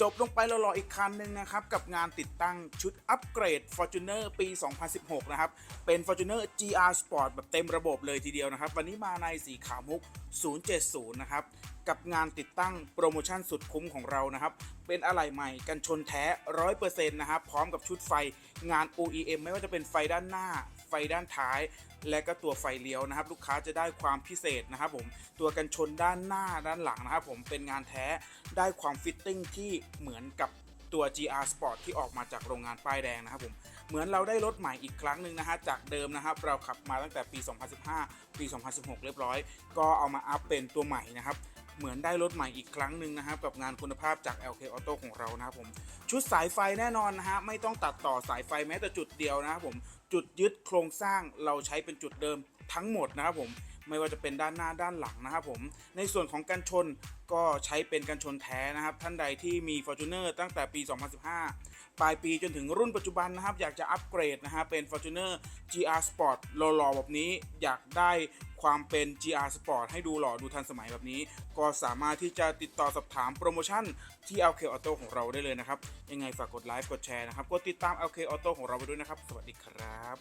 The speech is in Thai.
จบลงไปหล่อๆอีกคันหนึ่งนะครับ กับงานติดตั้งชุดอัปเกรด Fortuner ปี 2016 นะครับ เป็น Fortuner GR Sport แบบเต็มระบบเลยทีเดียวนะครับ วันนี้มาในสีขาวมุก 070 นะครับ กับงานติดตั้งโปรโมชั่นสุดคุ้มของเรานะครับ เป็นอะไหล่ใหม่กันชนแท้ 100%นะครับ พร้อมกับชุดไฟงาน OEM ไม่ว่าจะเป็นไฟด้านหน้า ไฟด้านท้าย และก็ตัวไฟเลี้ยวนะครับ ลูกค้าจะได้ความพิเศษนะครับผม ตัวกันชนด้านหน้าด้านหลังนะครับผมเป็นงานแท้ได้ความฟิตติ้งที่เหมือนกับตัว GR Sport ที่ออกมาจากโรงงานป้ายแดงนะครับผม เหมือนเราได้รถใหม่อีกครั้งหนึ่งนะฮะ จากเดิมนะครับ เราขับมาตั้งแต่ปี 2015 ปี 2016 เรียบร้อย ก็เอามาอัพเป็นตัวใหม่นะครับ เหมือนได้รถใหม่อีกครั้งหนึ่งนะครับกับงานคุณภาพจาก LK Auto ของเรานะครับผมชุดสายไฟแน่นอนนะฮะไม่ต้องตัดต่อสายไฟแม้แต่จุดเดียวนะครับผมจุดยึดโครงสร้างเราใช้เป็นจุดเดิมทั้งหมดนะครับผมไม่ว่าจะเป็นด้านหน้าด้านหลังนะครับผมในส่วนของกันชนก็ใช้เป็นกันชนแท้นะครับ ท่านใดที่มี Fortuner ตั้งแต่ปี 2015 ปลายปีจนถึงรุ่นปัจจุบันนะครับ อยากจะอัปเกรดนะฮะเป็น Fortuner GR Sport หล่อๆแบบนี้อยากได้ความเป็น GR Sport ให้ดูหล่อดูทันสมัยแบบนี้ ก็สามารถที่จะติดต่อสอบถามโปรโมชั่นที่ LK Auto ของเราได้เลยนะครับ ยังไงฝากกดไลค์กดแชร์นะครับกดติดตาม LK Auto ของเราไปด้วยนะครับ สวัสดีครับครับ